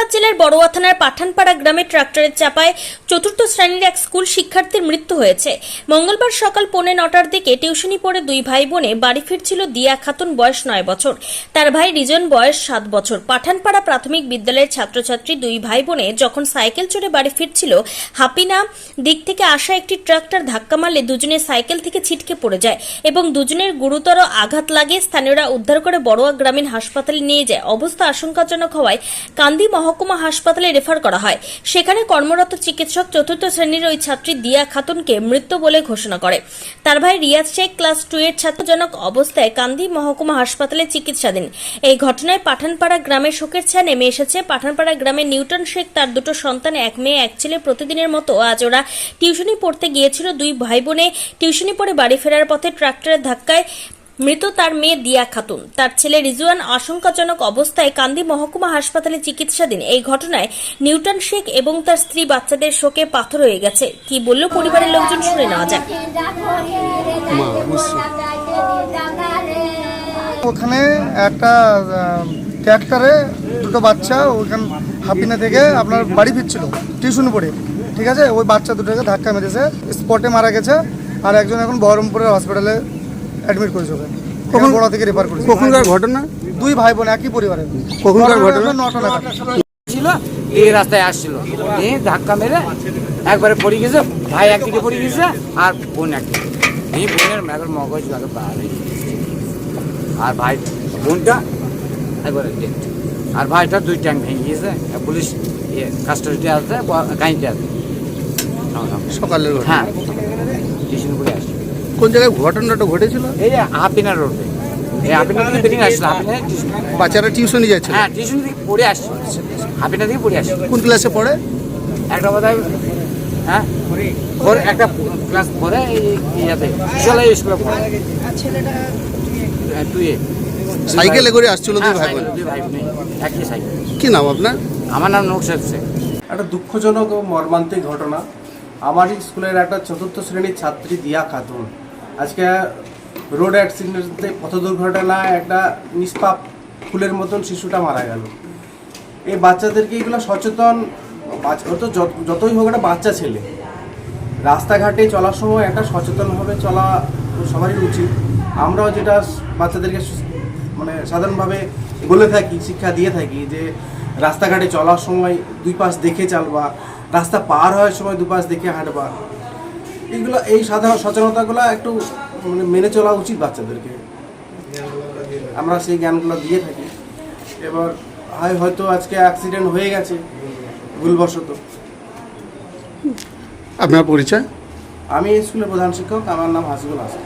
মুর্শিদাবাদ জেলার বড়োয়া থানার পাঠানপাড়া গ্রামে ট্রাক্টরের চাপায় চতুর্থ শ্রেণির এক স্কুল শিক্ষার্থীর মৃত্যু হয়েছে। মঙ্গলবার সকাল পৌনে নটার দিকে টিউশনি পড়ে দুই ভাই বোনে বাড়ি ফিরছিল দিয়া খাতুন, বয়স নয় বছর। তার ভাই রিজন, বয়স সাত বছর। পাঠানপাড়া প্রাথমিক বিদ্যালয়ের ছাত্রছাত্রী দুই ভাই বোনে যখন সাইকেল চড়ে বাড়ি ফিরছিল, হাপিনা দিক থেকে আসা একটি ট্রাক্টর ধাক্কা মারলে দুজনে সাইকেল থেকে ছিটকে পড়ে যায় এবং দুজনের গুরুতর আঘাত লাগে। স্থানীয়রা উদ্ধার করে বড়োয়া গ্রামীণ হাসপাতালে নিয়ে যায়। অবস্থা আশঙ্কাজনক হওয়ায় কান্দি মহকুমা হাসপাতালে রেফার করা হয়। সেখানে কর্মরত চিকিৎসক চতুর্থ শ্রেণির ওই ছাত্রী দিয়া খাতুনকে মৃত বলে ঘোষণা করে। তার ভাই রিয়াজ শেখ ক্লাস টু এর ছাত্রজনক অবস্থায় কান্দি মহকুমা হাসপাতালে চিকিৎসাধীন। এই ঘটনায় পাঠানপাড়া গ্রামে শোকের ছায়া নেমে এসেছে। পাঠানপাড়া গ্রামের নিউটন শেখ তার দুটো সন্তান, এক মেয়ে, এক ছেলে প্রতিদিনের মতো। আজ ওরা টিউশনি পড়তে গিয়েছিল। দুই ভাই বোনে টিউশনি পড়ে বাড়ি ফেরার পথে ট্রাক্টরের ধাক্কায় মৃত তার মেয়ে দিয়া খাতুন। তার ছেলে রিজওয়ান আশঙ্কাজনক অবস্থায় কান্দি মহকুমা হাসপাতালে চিকিৎসাধীন। এই ঘটনায় নিউটন শেখ এবং তার স্ত্রী বাচ্চাদের শোকে পাথর হয়ে গেছে। কি বলল পরিবারের লোকজন শুনে নেওয়া যাক। ওখানে একটা ট্র্যাক্টরে দুটো বাচ্চা ওখান হাপিনা থেকে আপনার বাড়ি ফিরছিল টিউশন পড়ে। ঠিক আছে? ওই বাচ্চা দুটোকে ধাক্কা মেরেছে স্পটে মারা গেছে। আর একজন এখন বহরমপুরের হসপিটালে অ্যাডমিট করেছে ওকে। কখন? বড় থেকে রেফার করেছে। কখনকার ঘটনা? দুই ভাই বোন একই পরিবারের। কখনকার ঘটনা? নটা ছিল এই রাস্তায় আসছিল। এই ধাক্কা মেরে একবারে পড়ে গেছে ভাই একদিকে পড়ে গেছে আর বোন একদিকে। এই বোনের মেঘের মগজ আগে বার হয়ে আর ভাই বোনটা একবারে dead। আর ভাইটা দুই ট্যাঙ্ক ভেঙে গিয়েছে পুলিশ কাস্টডিতে আছে গাড়িতে আছে। সকালের হ্যাঁ। স্টেশন করে আসছে। কোন জায়গায় ঘটনাটা ঘটেছিল? এই হাফিনার রোডে এই হাফিনার থেকে বেরিয়ে আসছিল। হাফিনার বাচ্চারা টিউশনে যাচ্ছে হ্যাঁ টিউশন থেকে পড়ে আসছে হাফিনা থেকে পড়ে আসছে কোন ক্লাসে পড়ে? একটা বোধ হ্যাঁ? ওর একটা ক্লাস পরে এই ইয়াতে চলে স্কুলে পড়ে। হ্যাঁ, তুই সাইকেলে করে আসছিল দুই হ্যাঁ, ভাই দুই ভাই একই সাইকেল কি নাম আপনার? আমার নাম নৌসেদ শেখ। একটা দুঃখজনক ও মর্মান্তিক ঘটনা। আমারই স্কুলের একটা চতুর্থ শ্রেণির ছাত্রী দিয়া খাতুন। আজকে রোড অ্যাক্সিডেন্টে পথ দুর্ঘটনায় একটা নিষ্পাপ ফুলের মতন শিশুটা মারা গেল। এই বাচ্চাদেরকে এগুলো সচেতন তো যত- যতই হোক একটা বাচ্চা ছেলে। রাস্তাঘাটে চলার সময় একটা সচেতনভাবে চলা সবারই উচিত। আমরাও যেটা বাচ্চাদেরকে মানে সাধারণভাবে বলে থাকি, শিক্ষা দিয়ে থাকি যে রাস্তাঘাটে চলার সময় দুই পাশ দেখে চালবা, রাস্তা পার হওয়ার সময় দুপাশ দেখে হাঁটবা। এগুলো এই সাধারণ সচেতনতাগুলো একটু মানে মেনে চলা উচিত বাচ্চাদেরকে। আমরা সেই জ্ঞানগুলো দিয়ে থাকি। এবার হয় হয়তো আজকে অ্যাক্সিডেন্ট হয়ে গেছে ভুলবশত। আপনার পরিচয়? আমি স্কুলের প্রধান শিক্ষক আমার নাম হাসিবুল হাসান।